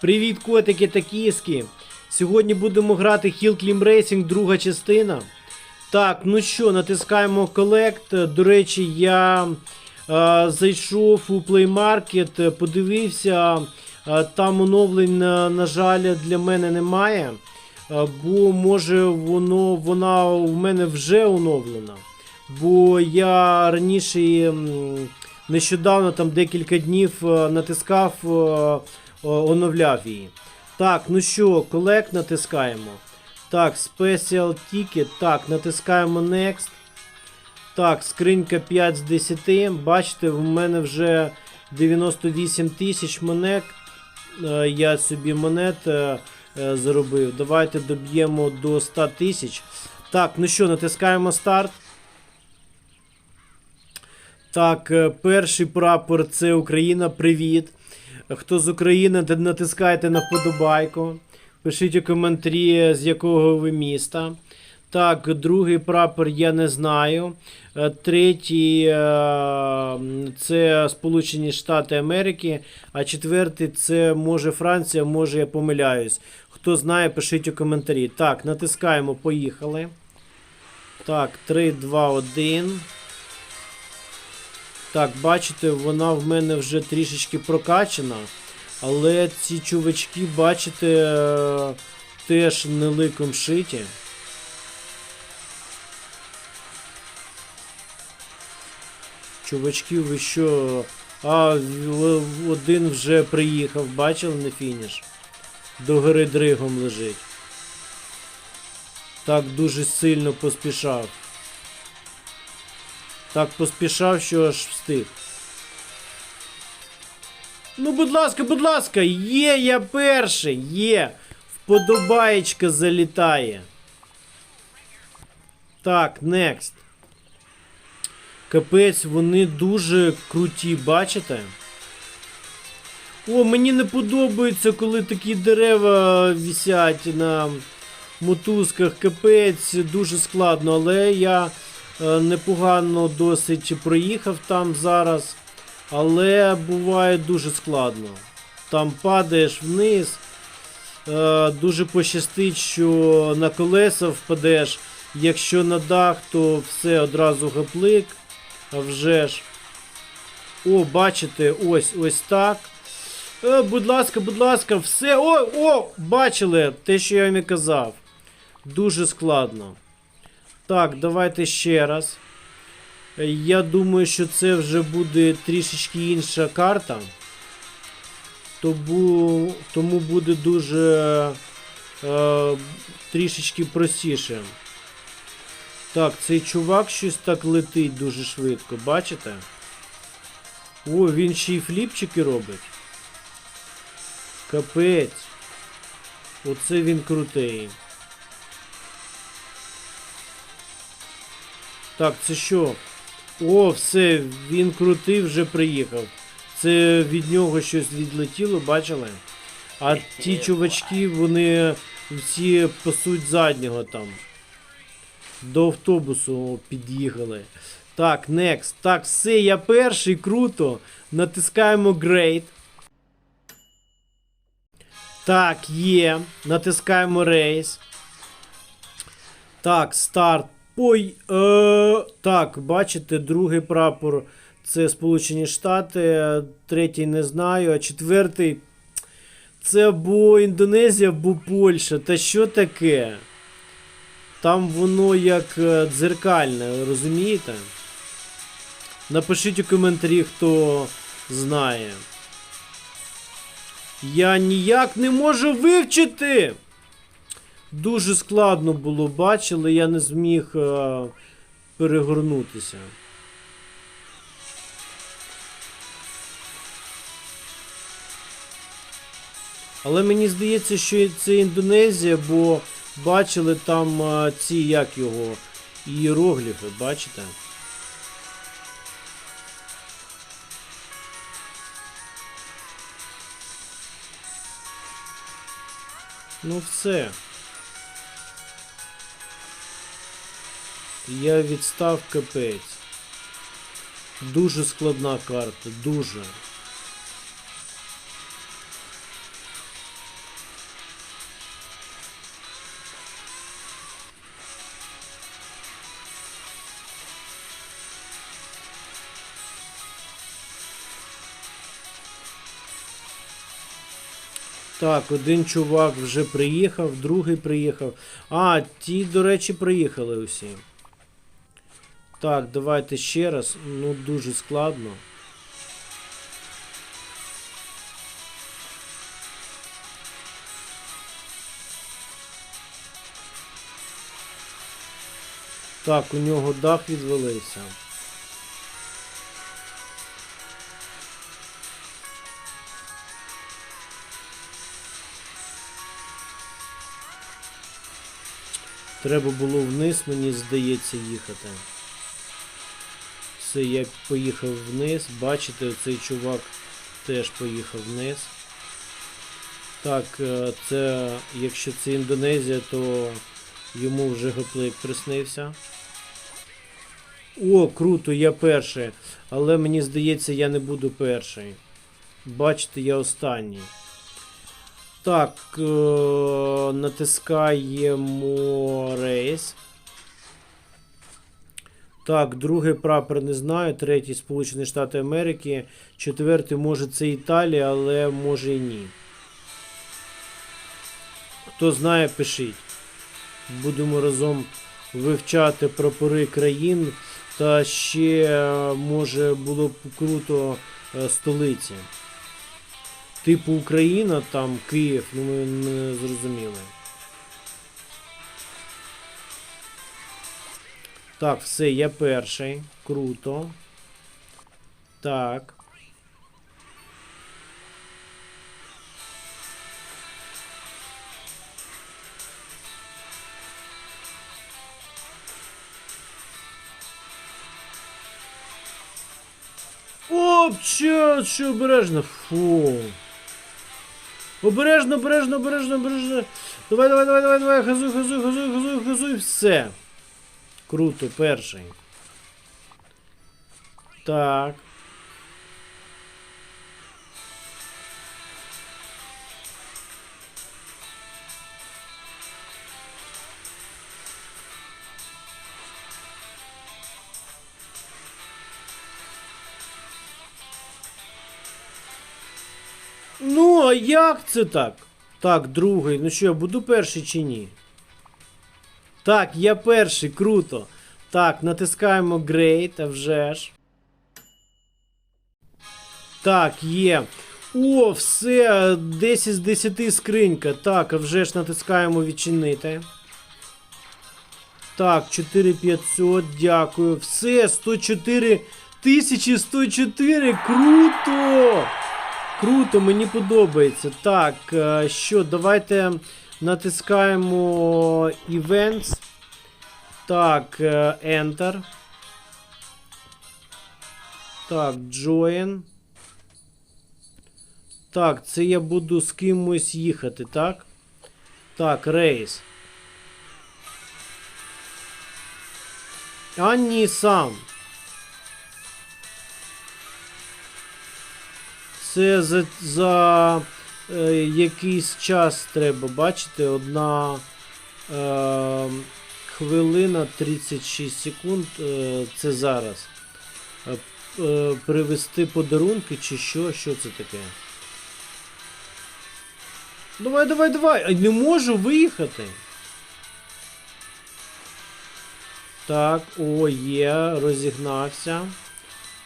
Привіт, котики та кіски! Сьогодні будемо грати Hill Climb Racing, друга частина. Так, ну що, натискаємо Collect. До речі, я е, зайшов у Play Market, е, подивився, е, там оновлень, на, на жаль, для мене немає. Е, бо може воно, вона у мене вже оновлена. Бо я раніше нещодавно, там декілька днів е, натискав, е, оновляв її. Так, ну що, колект натискаємо. Так, Special Ticket. Так, натискаємо Next. Так, скринька 5 з 10. Бачите, в мене вже 98 тисяч монет. Е, Я собі монет е, е, заробив. Давайте доб'ємо до 100 тисяч. Так, ну що, натискаємо старт. Так, е, перший прапор це Україна. Привіт. Хто з України, натискайте на вподобайку. Пишіть у коментарі, з якого ви міста. Так, другий прапор я не знаю. Е, Третій е, це Сполучені Штати Америки. А четвертий це може Франція, може я помиляюсь. Хто знає, пишіть у коментарі. Так, натискаємо, поїхали. Так, 3, 2, 1. Так, бачите, вона в мене вже трішечки прокачана. Але ці чувачки, бачите, е, теж не ликом шиті. Чувачки, ви що? А, один вже приїхав, бачили на фініш? До гори дригом лежить. Так дуже сильно поспішав. Так поспішав, що аж встиг. Ну, будь ласка, будь ласка, є, я перший, є. Вподобаєчка залітає. Так, next. Капець, вони дуже круті, бачите? О, мені не подобається, коли такі дерева вісять на мотузках. Капець, дуже складно, але я непогано досить проїхав там зараз. Але буває дуже складно. Там падаєш вниз. Е, дуже пощастить, що на колеса впадеш. Якщо на дах, то все одразу гаплик. А вже ж. О, бачите, ось ось так. Е, будь ласка, будь ласка, все. О, о! Бачили те, що я вам і казав. Дуже складно. Так, давайте ще раз. Я думаю, що це вже буде трішечки інша карта. Тому, тому буде дуже е, трішечки простіше. Так, цей чувак щось так летить дуже швидко, бачите? О, він ще й фліпчики робить. Капець. Оце він крутий. Так, це що? О, все, він крутий вже приїхав. Це від нього щось відлетіло, бачили? А ті чувачки, вони всі пасуть заднього там. До автобусу під'їхали. Так, next. Так, все, я перший, круто. Натискаємо Great. Так, є. Натискаємо Race. Так, старт. Ой, е, так, бачите, другий прапор це Сполучені Штати, третій не знаю, а четвертий це або Індонезія, або Польща. Та що таке? Там воно як е, дзеркальне, розумієте? Напишіть у коментарі, хто знає. Я ніяк не можу вивчити. Дуже складно було, бачили, я не зміг е, перегорнутися. Але мені здається, що це Індонезія, бо бачили там е, ці, як його, іерогліфи, бачите? Ну все. Я відстав капець. Дуже складна карта, дуже. Так, один чувак вже приїхав, другий приїхав. А, ті, до речі, приїхали усі. Так, давайте ще раз. Ну, дуже складно. Так, у нього дах відвалився. Треба було вниз, мені здається, їхати. Все, я поїхав вниз. Бачите, оцей чувак теж поїхав вниз. Так, е, це, якщо це Індонезія, то йому вже гоплик приснився. О, круто, я перший. Але мені здається, я не буду перший. Бачите, я останній. Так, е- натискаємо рейс. Так, другий прапор не знаю, третій Сполучені Штати Америки, четвертий, може, це Італія, але може і ні. Хто знає, пишіть. Будемо разом вивчати прапори країн. Та ще, може, було б круто е, столиці. Типу Україна, там Київ, ну ми не зрозуміли. Так, все, я перший. Круто. Так. Оп, що, що обережно. Фу. Обережно, обережно, обережно, обережно. Давай, давай, давай, давай, давай, газуй, газуй, газуй, газуй, газуй, все. Круто, перший. Так. Ну, а як це так? Так, другий. Ну що, я буду перший чи ні? Так, я перший, круто. Так, натискаємо Great, а вже ж. Так, є. О, все, 10 з 10 скринька. Так, а вже ж натискаємо відчинити. Так, 4500, дякую. Все, 104 1104, круто! Круто, мені подобається. Так, е, що, давайте натискаємо Events. Так, е, Enter. Так, Join. Так, це я буду з кимось їхати, так? Так, рейс. А ні, сам. Це за, за е, якийсь час треба, бачите, одна е, хвилина 36 секунд. Е, це зараз. Е, е, привезти подарунки чи що? Що це таке? Давай, давай, давай! А Не можу виїхати. Так, о, є, розігнався.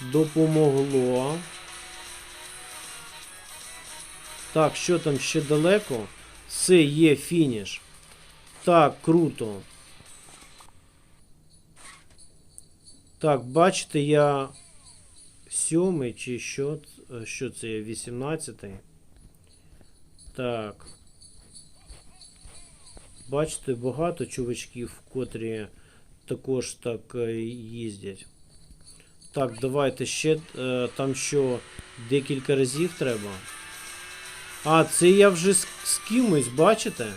Допомогло. Так, що там ще далеко? Це є фініш. Так, круто. Так, бачите, я сьомий чи що? Е, Що це є? 18? Так. Бачите, багато чувачків, котрі також так е, їздять. Так, давайте ще. е, Там що, декілька разів треба. А, це я вже з, з кимось, бачите?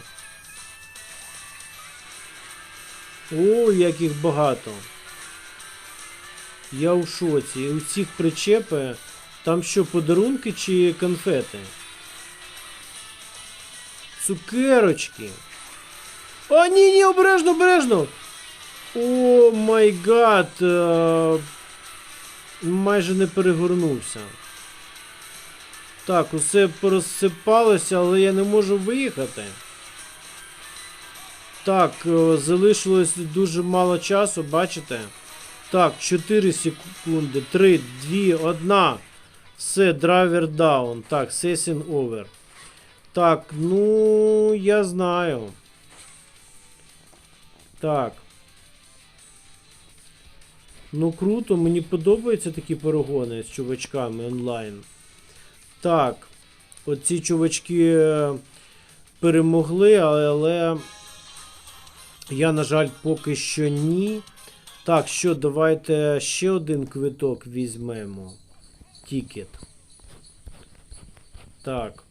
О, як їх багато. Я у шоці. У цих причепи. Там що, подарунки чи конфети? Цукерочки. А, ні, ні, обережно, обережно! О май гад! е, Майже не перегорнувся. Так, усе порозсипалося, але я не можу виїхати. Так, е, залишилось дуже мало часу, бачите? Так, 4 секунди, 3, 2, 1. Все, драйвер даун. Так, сесін овер. Так, ну, я знаю. Так. Ну круто, мені подобаються такі перегони з чувачками онлайн. Так. Оці чувачки е, перемогли, але я, на жаль, поки що ні. Так, що, давайте ще один квиток візьмемо. Тікет. Так.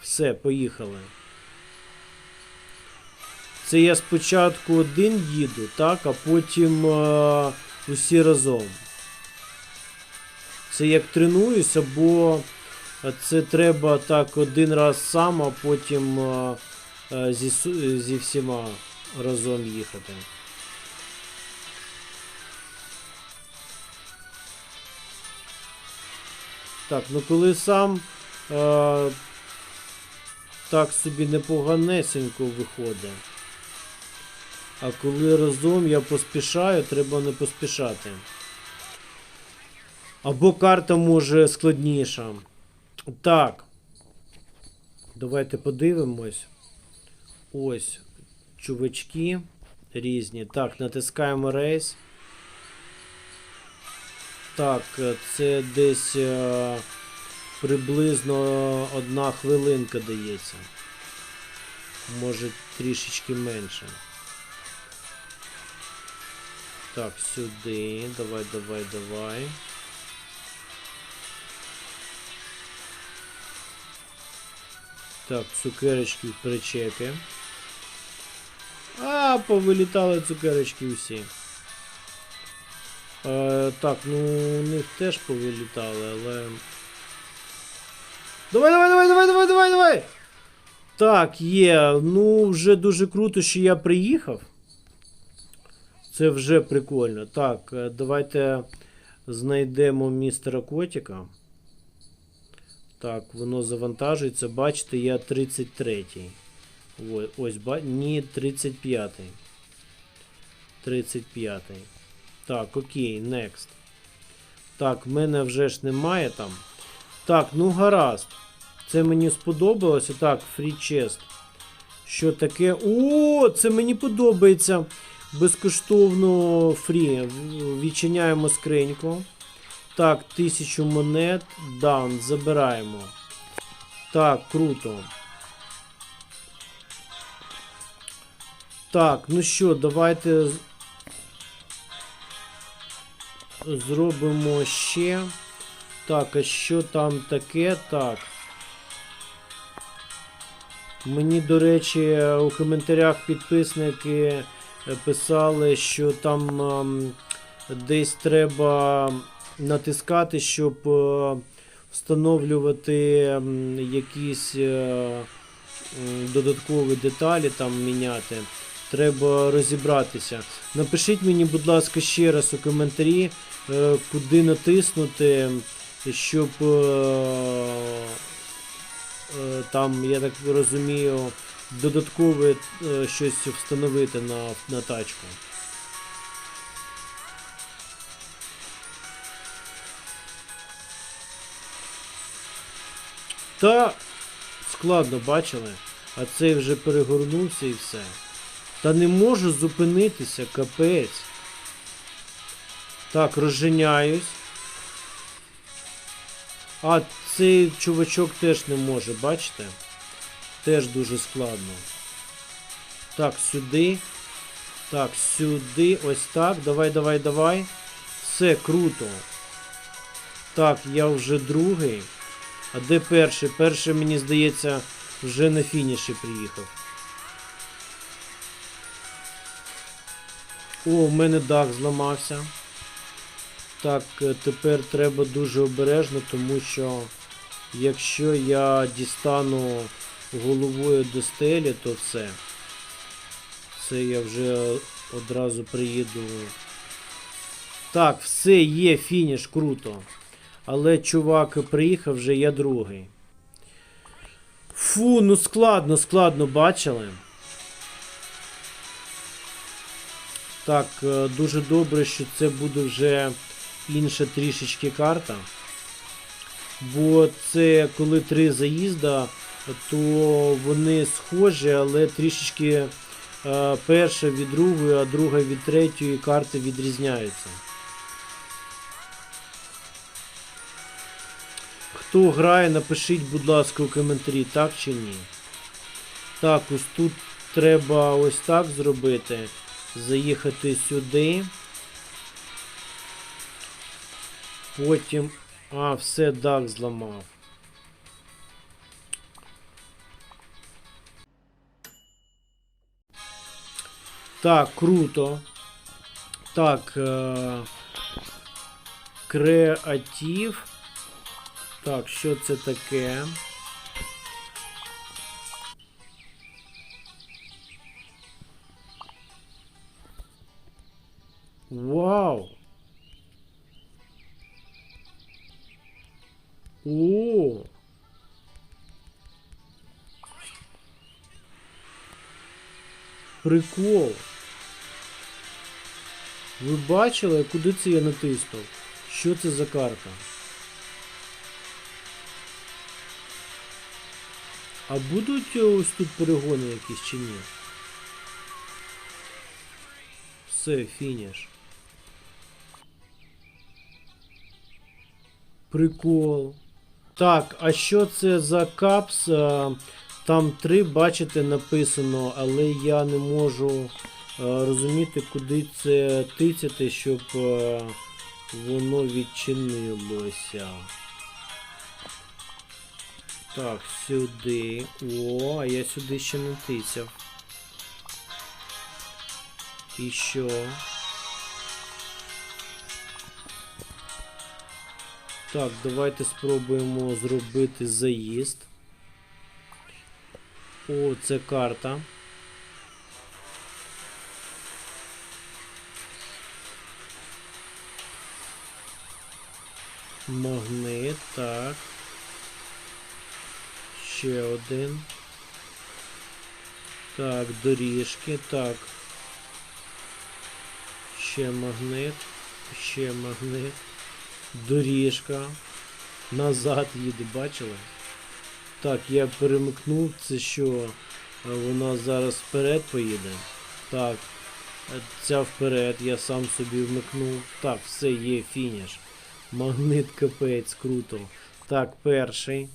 Все, поїхали. Це я спочатку один їду, так, а потім е, усі разом. Це як тренуюся, бо це треба так один раз сам, а потім зі, зі всіма разом їхати. Так, ну коли сам е, так собі непоганесенько виходить. А коли разом я поспішаю, треба не поспішати. Або карта може складніша. Так. Давайте подивимось. Ось. Чувачки різні. Так, натискаємо рейс. Так, це десь е, приблизно одна хвилинка дається. Може трішечки менше. Так, сюди. Давай, давай, давай. Так, цукерочки в причепі. А, повилітали цукерочки всі. Е, так, ну у них теж повилітали, але. Давай, давай, давай, давай, давай, давай, давай! Так, є. Ну, вже дуже круто, що я приїхав. Це вже прикольно. Так, е, давайте знайдемо містера Котика. Так, воно завантажується. Бачите, я 33-й. Ось, ні, 35-й. 35-й. Так, окей, next. Так, мене вже ж немає там. Так, ну гаразд. Це мені сподобалося. Так, chest. Що таке? О, це мені подобається. Безкоштовно фрі. Відчиняємо скриньку. Так, 1000 монет. Даун, забираємо. Так, круто. Так, ну що, давайте зробимо ще. Так, а що там таке? Так. Мені, до речі, у коментарях підписники е, писали, що там ем, десь треба натискати, щоб е, встановлювати якісь е, додаткові деталі там міняти. Треба розібратися. Напишіть мені, будь ласка, ще раз у коментарі, е, куди натиснути, щоб там, я так розумію, додаткове щось встановити на, на тачку. Та складно бачили, а цей вже перегорнувся і все. Та не можу зупинитися, капець. Так, розженяюсь. А цей чувачок теж не може, бачите? Теж дуже складно. Так, сюди. Так, сюди. Ось так. Давай, давай, давай. Все, круто. Так, я вже другий. А де перший? Перший, мені здається, вже на фініші приїхав. О, в мене дах зламався. Так, е, тепер треба дуже обережно, тому що якщо я дістану головою до стелі, то все. Це я вже одразу приїду. Так, все, є фініш, круто. Але чувак приїхав вже, я другий. Фу, ну складно, складно бачили. Так, е, дуже добре, що це буде вже інша трішечки карта. Бо це коли три заїзда, то вони схожі, але трішечки е, перша від другої, а друга від третьої карти відрізняються. Хто грає, напишіть, будь ласка, у коментарі, так чи ні. Так, ось тут треба ось так зробити. Заїхати сюди. Потім. А, все, дах зламав. Так, круто. Так. Е- креатив. Так, що це таке? Вау! О! Прикол. Ви бачили, куди це я натиснув? Що це за карта? А будуть ось тут перегони якісь чи ні? Все, фініш. Прикол. Так, а що це за капс? Там три, бачите, написано, але я не можу розуміти, куди це тицяти, щоб воно відчинилося. Так, сюди. О, а я сюди ще не тицяв. І що? Так, давайте спробуємо зробити заїзд. О, це карта. Магнит, так. Ще один. Так, доріжки, так. Ще магнит. Ще магнит. Доріжка. Назад їде, бачили? Так, я перемикнув, це що? Вона зараз вперед поїде. Так. Ця вперед, я сам собі вмикнув. Так, все, є фініш. Магнит капець, круто. Так, перший.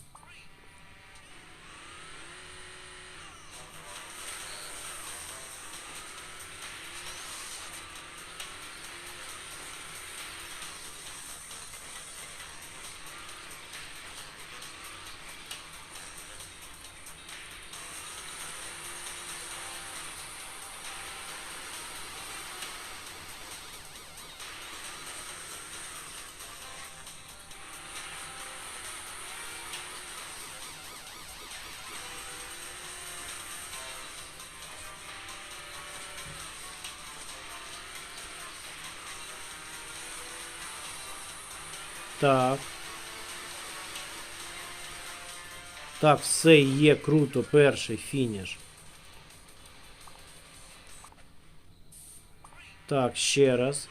Так. Так, все є круто, перший фініш. Так, ще раз.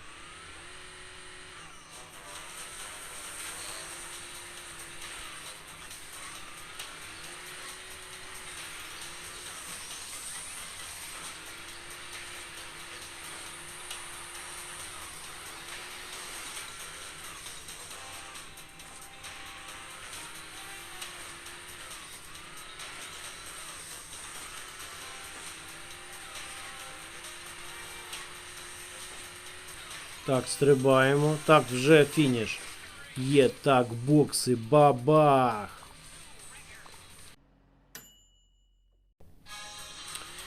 Так, стрибаємо. Так, вже фініш. Є так, бокси, бабах.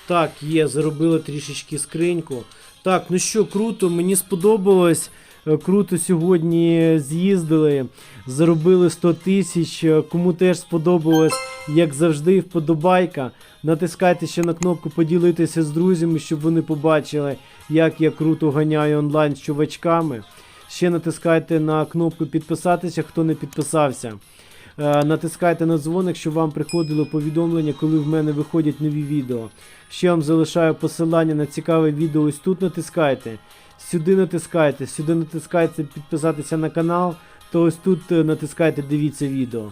Так, є, заробили трішечки скриньку. Так, ну що, круто, мені сподобалось. Е, Круто сьогодні з'їздили, заробили 100 тисяч. Е, Кому теж сподобалось, як завжди, вподобайка. Натискайте ще на кнопку поділитися з друзями, щоб вони побачили, як я круто ганяю онлайн з чувачками. Ще натискайте на кнопку підписатися, хто не підписався. Е, Натискайте на дзвоник, щоб вам приходило повідомлення, коли в мене виходять нові відео. Ще вам залишаю посилання на цікаве відео. Ось тут натискайте. Сюди натискайте, сюди натискайте підписатися на канал, то ось тут е, натискайте, дивіться відео.